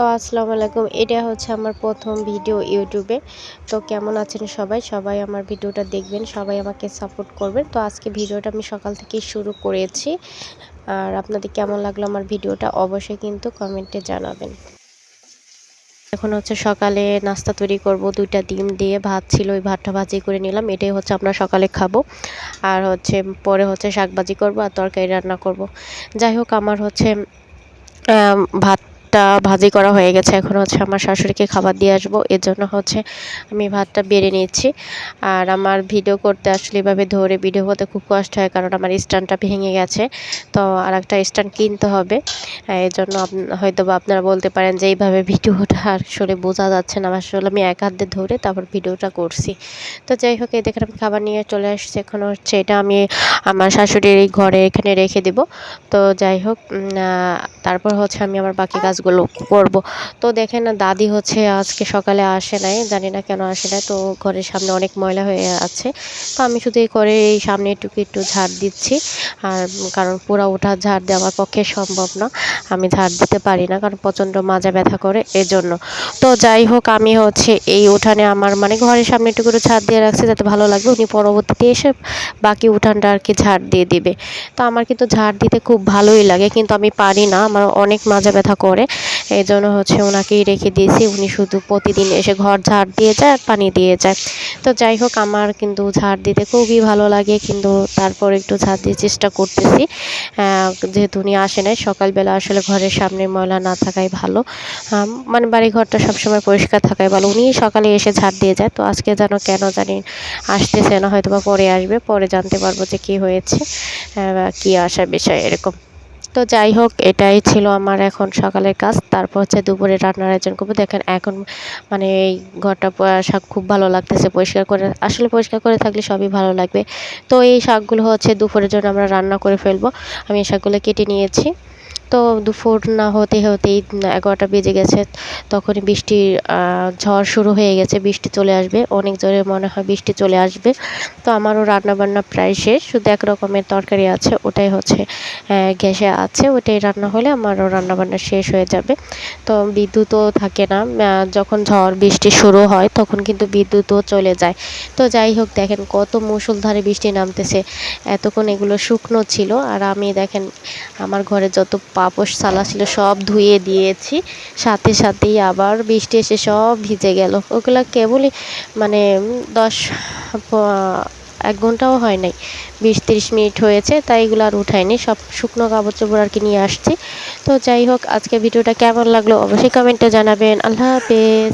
তো আসসালামু আলাইকুম। এটা হচ্ছে আমার প্রথম ভিডিও ইউটিউবে। তো কেমন আছেন সবাই? সবাই আমার ভিডিওটা দেখবেন, সবাই আমাকে সাপোর্ট করবেন। তো আজকে ভিডিওটা আমি সকাল থেকে শুরু করেছি। আর আপনাদের কেমন লাগল আমার ভিডিওটা অবশ্যই কিন্তু কমেন্টে জানাবেন। এখন হচ্ছে সকালে নাস্তা তৈরি করব, দুইটা ডিম দিয়ে ভাত ছিল, ওই ভাতটা ভাজি করে নিলাম। এটাই হচ্ছে আমরা সকালে খাব। আর হচ্ছে পরে হচ্ছে শাক ভাজি করব আর তরকারি রান্না করব। যাই হোক, আমার হচ্ছে ভাত ভাতটা ভাজি করা হয়ে গেছে। এখন হচ্ছে আমার শাশুড়িকে খাবার দিয়ে আসব। এর জন্য হচ্ছে আমি ভাতটা বেড়ে নিচ্ছি আর আমার ভিডিও করতে আসলে এভাবে ধরে ভিডিও করতে খুব কষ্ট হয়, কারণ আমার স্ট্যান্ডটা ভেঙে গেছে। তো আর একটা স্ট্যান্ড কিনতে হবে। এর জন্য হয়তো বা আপনারা বলতে পারেন যে এইভাবে ভিডিওটা আসলে বোঝা যাচ্ছে না। আসলে আমি এক হাত ধরে তারপর ভিডিওটা করছি। তো যাই হোক, এই দেখেন আমি খাবার নিয়ে চলে আসছি। এখন হচ্ছে এটা আমি আমার শাশুড়ির এই ঘরে এখানে রেখে দিব। তো যাই হোক তারপর হচ্ছে আমি আমার বাকি কাজ কাজগুলো করব। তো দেখেন দাদি হচ্ছে আজকে সকালে আসে নাই, জানি না কেন আসে নাই। তো ঘরের সামনে অনেক ময়লা হয়ে আছে। তো আমি শুধু এই করে এই সামনে একটু একটু ঝাড় দিচ্ছি। আর কারণ পুরো ওঠা ঝাড় দেওয়ার পক্ষে সম্ভব না। আমি ঝাড় দিতে পারি না, কারণ প্রচণ্ড মাজা ব্যথা করে এজন্য। তো যাই হোক, আমি হচ্ছে এই উঠানে আমার মানে ঘরের সামনে একটু করে ঝাড় দিয়ে রাখছি যাতে ভালো লাগবে উনি পরবর্তীতে এসে বাকি উঠানটা আর কি ঝাড় দিয়ে দিবে। তো আমার কিন্তু ঝাড় দিতে খুব ভালোই লাগে, কিন্তু আমি পারি না। আমার অনেক মাজা ব্যথা করে। এই জন্য হচ্ছে ওনাকেই রেখে দিয়েছি। উনি শুধু প্রতিদিন এসে ঘর ঝাড় দিয়ে যায় আর পানি দিয়ে যায়। তো যাই হোক, আমার কিন্তু ঝাড় দিতে খুবই ভালো লাগে, কিন্তু তারপর একটু ঝাড় দিয়ে চেষ্টা করতেছি। যেহেতু উনি আসে নাই, সকালবেলা আসলে ঘরের সামনে ময়লা না থাকাই ভালো। মানে বাড়ি ঘরটা সবসময় পরিষ্কার থাকাই ভালো। উনি সকালে এসে ঝাড় দিয়ে যায়, তো আজকে যেন কেন জানি আসতেছে না হয়তো বা পরে আসবে, পরে জানতে পারব যে কী হয়েছে কী আসার বিষয় এরকম। তো যাই হোক, এটাই ছিল আমার এখন সকালের কাজ। তারপর হচ্ছে দুপুরে রান্নার আয়োজন করব। দেখেন, এখন মানে এই ঘরটা শাক খুব ভালো লাগতেছে পরিষ্কার করে। আসলে পরিষ্কার করে থাকলে সবই ভালো লাগবে। তো এই শাকগুলো হচ্ছে দুপুরের জন্য আমরা রান্না করে ফেলব। আমি এই শাকগুলো কেটে নিয়েছি। তো দুপুর না হতে হতেই এগারোটা বেজে গেছে, তখনই বৃষ্টি ঝড় শুরু হয়ে গেছে, বৃষ্টি চলে আসবে, অনেক জোরে মনে হয় বৃষ্টি চলে আসবে। তো আমারও রান্নাবান্না প্রায় শেষ, শুধু এক রকমের তরকারি আছে, ওটাই হচ্ছে গ্যাসে আছে, ওটাই রান্না হলে আমারও রান্নাবান্না শেষ হয়ে যাবে। তো বিদ্যুৎও থাকে না যখন ঝড় বৃষ্টি শুরু হয়, তখন কিন্তু বিদ্যুৎও চলে যায়। তো যাই হোক, দেখেন কত মুসলধারে বৃষ্টি নামতেছে, এতক্ষণ এগুলো শুকনো ছিল, আর আমি দেখেন, আমার ঘরে যত পাপোশ, সালা ছিল, সব ধুয়ে দিয়েছি। সাথে সাথেই আবার বৃষ্টি এসে সব ভিজে গেল। ওগুলো কেবলই মানে দশ, এক ঘন্টাও হয় নাই। বিশ তিরিশ মিনিট হয়েছে, তাই এগুলো আর উঠায়নি সব শুকনো কাপড় চোপড় আর কি নিয়ে আসছি। তো যাই হোক, আজকে ভিডিওটা কেমন লাগল অবশ্যই কমেন্টে জানাবেন। আল্লাহ হাফেজ।